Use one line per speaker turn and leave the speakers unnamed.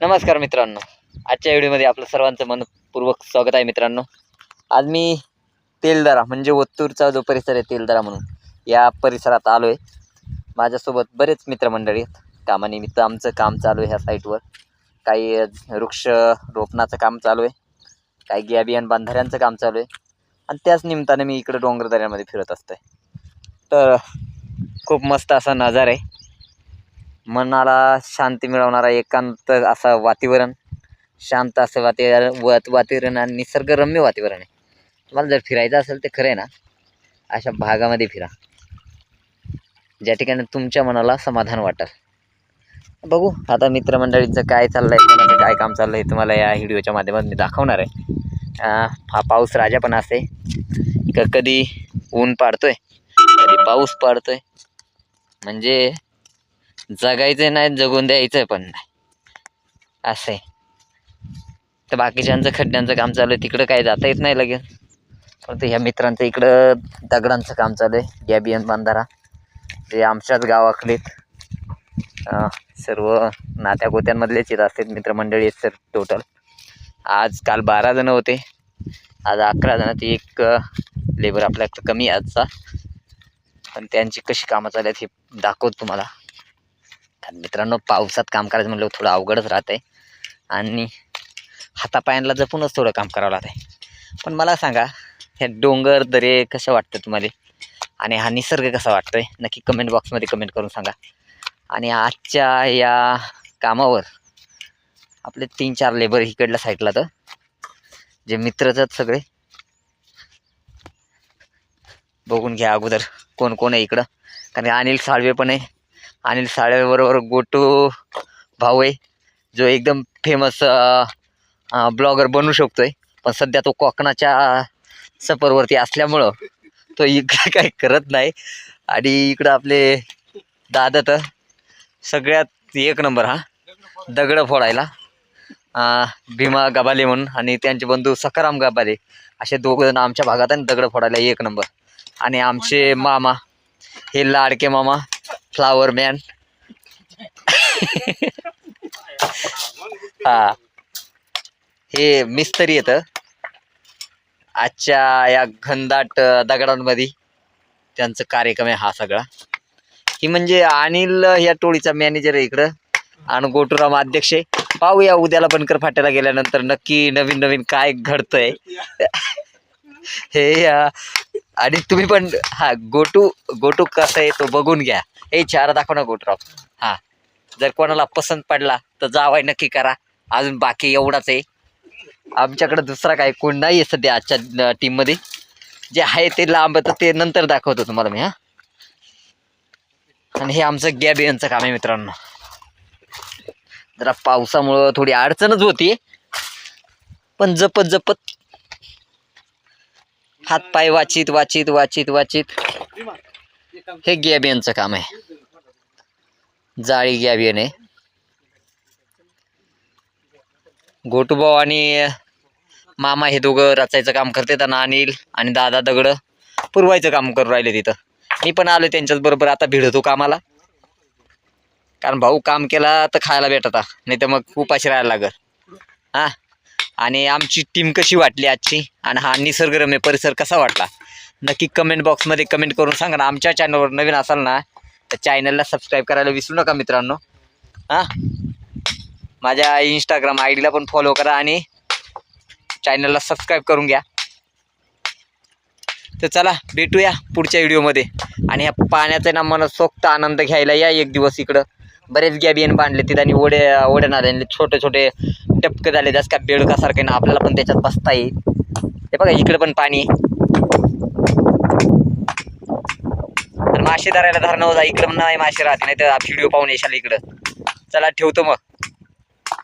नमस्कार मित्रांनो. आजच्या व्हिडिओमध्ये आपलं सर्वांचं मनपूर्वक स्वागत आहे मित्रांनो. आज मी तेलदरा म्हणजे ओत्तूरचा जो परिसर आहे तेलदरा म्हणून या परिसरात आलो आहे माझ्यासोबत बरेच मित्रमंडळी आहेत. कामानिमित्त आमचं काम चालू आहे ह्या साईटवर. काही वृक्ष रोपणाचं काम चालू आहे. काही गॅबियन बांधाऱ्यांचं काम चालू आहे. आणि त्याच निमित्ताने मी इकडं डोंगरदऱ्यामध्ये फिरत असतो तर खूप मस्त असा नजारा आहे. मनाला शांती मिळवणारा एकांत असं वातावरण. शांत असं वातावरण वात वातावरण आणि निसर्गरम्य वातावरण आहे. तुम्हाला जर फिरायचं असेल तर खरं आहे ना अशा भागामध्ये फिरा. ज्या ठिकाणी तुमच्या मनाला समाधान वाटेल. बघू आता मित्रमंडळींचं काय चाललं आहे कोणाचं काय काम चाललं आहे तुम्हाला या व्हिडिओच्या माध्यमातून मी दाखवणार आहे. हा पाऊस राजा पण असे क कधी ऊन पाडतोय कधी पाऊस पाडतोय. म्हणजे जगायचं नाही जगून द्यायचं पण नाही. असं आहे. तर बाकीच्यांचं खड्ड्यांचं काम चालू आहे. तिकडं काय जाता येत नाही लगेच. परंतु ह्या मित्रांचं इकडं दगडांचं काम चालू आहे. गॅबियन बांधारा. जे आमच्याच गावाकलेत सर्व नात्या गोत्यांमधलेच येत असतात मित्रमंडळी आहेत सर टोटल आज काल बारा जणं होते. आज अकरा जणांची एक लेबर आपल्याकडं कमी आजचा. पण त्यांची कशी कामं चालू आहेत हे दाखवत तुम्हाला. मित्रांनो पावसात काम करायचं म्हणलं थोडं अवघडच राहतं आहे आणि हातापायांना जपूनच थोडं काम करावं लागतं आहे पण मला सांगा हे डोंगर दरे कशा वाटतं तुम्हाला? आणि हा निसर्ग कसा वाटतोय? नक्की कमेंट बॉक्समध्ये कमेंट करून सांगा. आणि आजच्या या कामावर आपले तीन चार लेबर इकडल्या साईडला तर जे मित्रच आहेत सगळे बघून घ्या अगोदर कोण कोण आहे इकडं. कारण अनिल साळवे पण आहे. अनिल साळेबरोबर गोटू भाऊ आहे. जो एकदम फेमस ब्लॉगर बनू शकतो आहे पण सध्या तो कोकणाच्या सफरवरती असल्यामुळं तो इकडं काही करत नाही. आणि इकडं आपले दादा तर सगळ्यात एक नंबर हा. दगडं फोडायला. भीमा गबाले म्हणून आणि त्यांचे बंधू सखाराम गबाले असे दोघंजण आमच्या भागात आहे दगडं फोडायला एक नंबर. आणि आमचे मामा हे लाडके मामा फ्लावर मॅन हा. हे मिस्त्री येतं आजच्या या घनदाट दगडांमध्ये त्यांचं कार्यक्रम आहे हा सगळा. ही म्हणजे अनिल या टोळीचा मॅनेजर आहे इकडं. आणि गोटुराम अध्यक्ष आहे. पाहूया उद्याला बनकर फाट्याला गेल्यानंतर नक्की नवीन नवीन काय घडतंय. हे या आणि तुम्ही पण हा गोटू गोटू कसं आहे तो बघून घ्या. हे चार दाखव ना गोटराव हा जर कोणाला पसंत पडला तर जावाय नक्की करा. अजून बाकी एवढाच आहे. आमच्याकडे दुसरा काय कोण नाही आहे सध्या आजच्या टीममध्ये जे आहे ते लांब तर ते नंतर दाखवतो तुम्हाला मी हा. आणि हे आमचं गॅब यांचं काम आहे मित्रांनो. जरा पावसामुळं थोडी अडचणच होती. पण जपत जपत हात पाय वाचित वाचित वाचित वाचित. हे गॅबियनचं काम आहे. जाळी गॅबियन आहे. घोटूभाऊ आणि मामा हे दोघं रचायचं काम करतात त्यांना अनिल आणि दादा दगड पुरवायचं काम करून राहिले तिथं. मी पण आलो त्यांच्याच बरोबर आता भिडतो कामाला. कारण भाऊ काम केला तर खायला भेटता नाही तर मग उपाशी राहायला लागल. हां? आणि आमची टीम कशी वाटली आजची? आणि हा निसर्गरम्य परिसर कसा वाटला? नक्की कमेंट बॉक्समध्ये कमेंट करून सांगा ना. आमच्या चॅनलवर नवीन असाल ना तर चॅनलला सबस्क्राईब करायला विसरू नका मित्रांनो. हां? माझ्या इंस्टाग्राम आय डीला पण फॉलो करा आणि चॅनलला सबस्क्राईब करून घ्या. तर चला भेटूया पुढच्या व्हिडिओमध्ये आणि ह्या पाण्याचा ना मनसोक्त आनंद घ्यायला या एक दिवस इकडं. बरेच गॅबियन बांधले तिथं आणि ओढे ओढे नाले छोटे छोटे टपकं झाले जसं का बेडकासारखे ना आपल्याला पण त्याच्यात बसता येईल. ते बघा इकडं पण पाणी. तर मासे धरायला धरणं होता इकडं पण नाही मासे राहते नाही तर व्हिडिओ पाहून येशाल इकडं. चला ठेवतो मग.